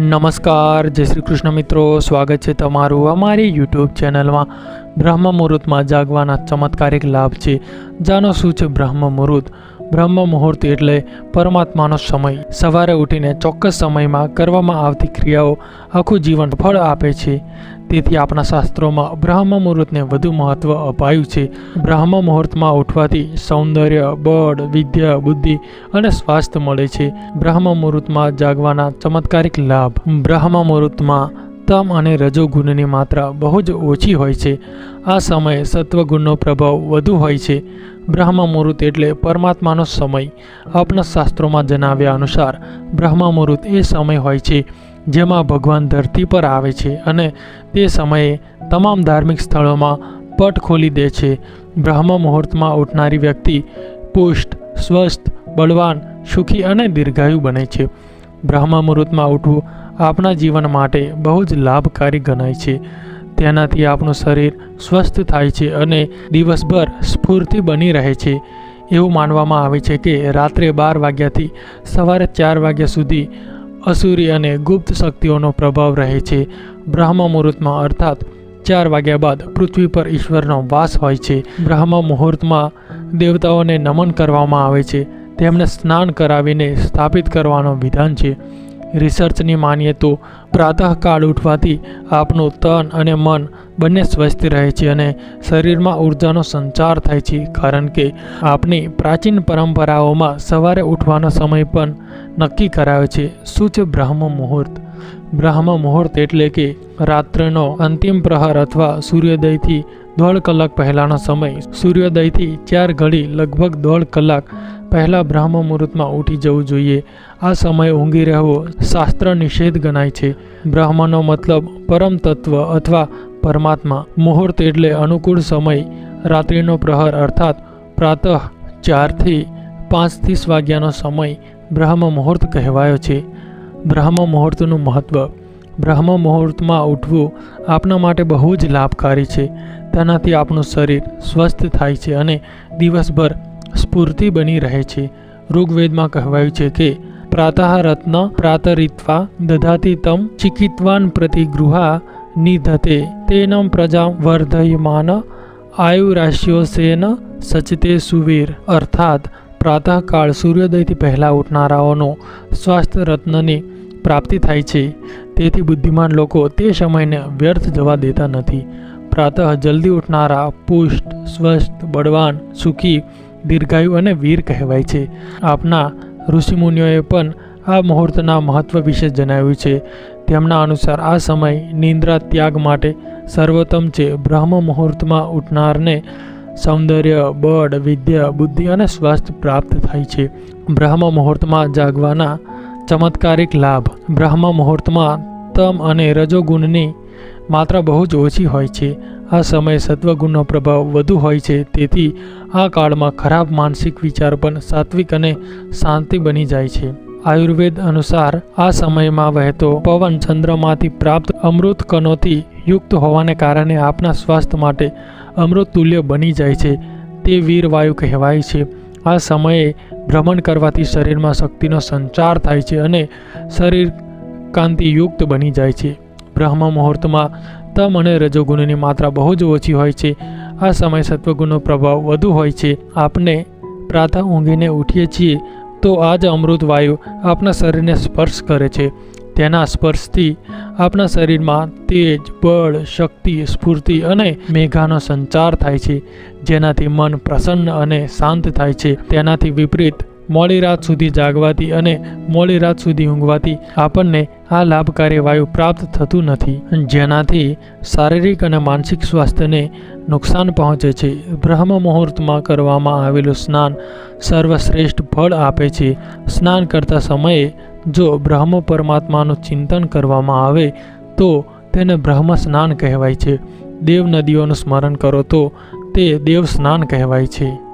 નમસ્કાર, જય શ્રી કૃષ્ણ મિત્રો. સ્વાગત છે તમારું અમારી યુટ્યુબ ચેનલમાં. બ્રહ્મ મુહૂર્તમાં જાગવાના ચમત્કારિક લાભ છે. જાણો શું છે બ્રહ્મ મુહૂર્ત? બ્રહ્મ મુહૂર્ત એટલે પરમાત્માનો સમય. સવારે ઉઠીને ચોક્કસ સમયમાં કરવામાં આવતી ક્રિયાઓ આખું જીવન ફળ આપે છે. તેથી આપણા શાસ્ત્રોમાં બ્રહ્મ મુહૂર્તને વધુ મહત્ત્વ અપાયું છે. બ્રહ્મ મુહૂર્તમાં ઉઠવાથી સૌંદર્ય, બળ, વિદ્યા, બુદ્ધિ અને સ્વાસ્થ્ય મળે છે. બ્રહ્મ મુહૂર્તમાં જાગવાના ચમત્કારિક લાભ. બ્રહ્મ મુહૂર્તમાં તમ અને રજોગુણની માત્રા બહુ જ ઓછી હોય છે. આ સમયે સત્વગુણનો પ્રભાવ વધુ હોય છે. બ્રહ્મ મુહૂર્ત એટલે પરમાત્માનો સમય. આપણા શાસ્ત્રોમાં જણાવ્યા અનુસાર બ્રહ્મ મુહૂર્ત એ સમય હોય છે જેમાં ભગવાન ધરતી પર આવે છે અને તે સમયે તમામ ધાર્મિક સ્થળોમાં પટ ખોલી દે છે. બ્રહ્મ મુહૂર્તમાં ઉઠનારી વ્યક્તિ પુષ્ટ, સ્વસ્થ, બળવાન, સુખી અને દીર્ઘાયુ બને છે. બ્રહ્મ મુહૂર્તમાં ઉઠવું આપણા જીવન માટે બહુ જ લાભકારી ગણાય છે. તેનાથી આપણું શરીર સ્વસ્થ થાય છે અને દિવસભર સ્ફૂર્તિ બની રહે છે. એવું માનવામાં આવે છે કે રાત્રે બાર વાગ્યાથી સવારે ચાર વાગ્યા સુધી અસુરી અને ગુપ્ત શક્તિઓનો પ્રભાવ રહે છે. બ્રહ્મ મુહૂર્તમાં અર્થાત ચાર વાગ્યા બાદ પૃથ્વી પર ઈશ્વરનો વાસ હોય છે. બ્રહ્મ મુહૂર્તમાં દેવતાઓને નમન કરવામાં આવે છે. તેમને સ્નાન કરાવીને સ્થાપિત કરવાનો વિધાન છે. રિસર્ચની માનીએ તો પ્રાતઃકાળ ઉઠવાથી આપનું તન અને મન બંને સ્વસ્થ રહે છે અને શરીરમાં ઉર્જાનો સંચાર થાય છે. કારણ કે આપની પ્રાચીન પરંપરાઓમાં સવારે ઉઠવાનો સમય પણ નક્કી કરાવે છે. શું છે બ્રહ્મ મુહૂર્ત. બ્રહ્મ મુહૂર્ત એટલે કે રાત્રિનો અંતિમ પ્રહર અથવા સૂર્યોદયથી દોઢ કલાક પહેલાંનો સમય. સૂર્યોદયથી ચાર ઘડી લગભગ દોઢ કલાક પહેલાં બ્રહ્મ મુહૂર્તમાં ઉઠી જવું જોઈએ. આ સમયે ઊંઘી રહેવો શાસ્ત્ર નિષેધ ગણાય છે. બ્રહ્મનો મતલબ પરમ તત્વ અથવા પરમાત્મા. મુહૂર્ત એટલે અનુકૂળ સમય, રાત્રિનો પ્રહર અર્થાત પ્રાતઃ ચારથી પાંચ ત્રીસ વાગ્યાનો સમય બ્રહ્મ મુહૂર્ત કહેવાયો છે. બ્રહ્મ મુહૂર્તનું મહત્ત્વ બ્રહ્મ મુહૂર્તમાં ઉઠવું આપના માટે બહુ જ લાભકારી છે. તેનાથી આપણું શરીર સ્વસ્થ થાય છે અને દિવસભર સ્ફૂર્તિ બની રહે છે. ઋગ્વેદમાં કહેવાયું છે કે, પ્રાતઃ રત્ન પ્રાતરિત્વા દધાતી તમ ચિકિત્વાન પ્રતિ ગૃહા નિધતે તેનમ પ્રજા વર્ધયમાન આયુરાશ્યોસેન સચિતે સુવીર. અર્થાત પ્રાતઃકાળ સૂર્યોદયથી પહેલાં ઉઠનારાઓનો સ્વાસ્થ્ય રત્નની પ્રાપ્તિ થાય છે. તેથી બુદ્ધિમાન લોકો તે સમયને વ્યર્થ જવા દેતા નથી. પ્રાતઃ જલ્દી ઉઠનારા પુષ્ટ, સ્વસ્થ, બળવાન, સુખી, દીર્ઘાયુ અને વીર કહેવાય છે. આપના ઋષિમુનિઓએ પણ આ મુહૂર્તના મહત્ત્વ વિશે જણાવ્યું છે. તેમના અનુસાર આ સમય નિંદ્રા ત્યાગ માટે સર્વોત્તમ છે. બ્રહ્મ મુહૂર્તમાં ઉઠનારને સૌંદર્ય, બળ, વિદ્યા, બુદ્ધિ અને સ્વાસ્થ્ય પ્રાપ્ત થાય છે. બ્રહ્મ મુહૂર્તમાં જાગવાના ચમત્કારિક લાભ. બ્રહ્મ મુહૂર્તમાં તમ અને રજોગુણની માત્રા બહુ જ ઓછી હોય છે. આ સમયે સત્વગુણનો પ્રભાવ વધુ હોય છે. તેથી આ કાળમાં ખરાબ માનસિક વિચાર પણ સાત્વિક અને શાંતિ બની જાય છે. આયુર્વેદ અનુસાર આ સમયમાં વહેતો પવન ચંદ્રમાંથી પ્રાપ્ત અમૃત કણોથી યુક્ત હોવાને કારણે આપના સ્વાસ્થ્ય માટે અમૃત તુલ્ય બની જાય છે. તે વીરવાયુ કહેવાય છે. આ સમયે ભ્રમણ કરવાથી શરીરમાં શક્તિનો સંચાર થાય છે અને શરીર કાંતિયુક્ત બની જાય છે. બ્રહ્મ મુહૂર્તમાં તમ અને રજોગુણની માત્રા બહુ જ ઓછી હોય છે. આ સમય સત્વગુણનો પ્રભાવ વધુ હોય છે. આપણે પ્રાતઃ ઊંઘીને ઉઠીએ છીએ તો આ જ અમૃત વાયુ આપણા શરીરને સ્પર્શ કરે છે. તેના સ્પર્શથી આપણા શરીરમાં તેજ, બળ, શક્તિ, સ્ફૂર્તિ અને મેઘાનો સંચાર થાય છે, જેનાથી મન પ્રસન્ન અને શાંત થાય છે. તેનાથી વિપરીત, મોડી રાત સુધી જાગવાથી અને મોડી રાત સુધી ઊંઘવાથી આપણને આ લાભકારી વાયુ પ્રાપ્ત થતું નથી, જેનાથી શારીરિક અને માનસિક સ્વાસ્થ્યને નુકસાન પહોંચે છે. બ્રહ્મ મુહૂર્તમાં કરવામાં આવેલું સ્નાન સર્વશ્રેષ્ઠ ફળ આપે છે. સ્નાન કરતા સમયે જો બ્રહ્મ પરમાત્માનું ચિંતન કરવામાં આવે, તો તેને બ્રહ્મ સ્નાન કહેવાય છે. દેવ નદીઓનું સ્મરણ કરો તો તે દેવ સ્નાન કહેવાય છે.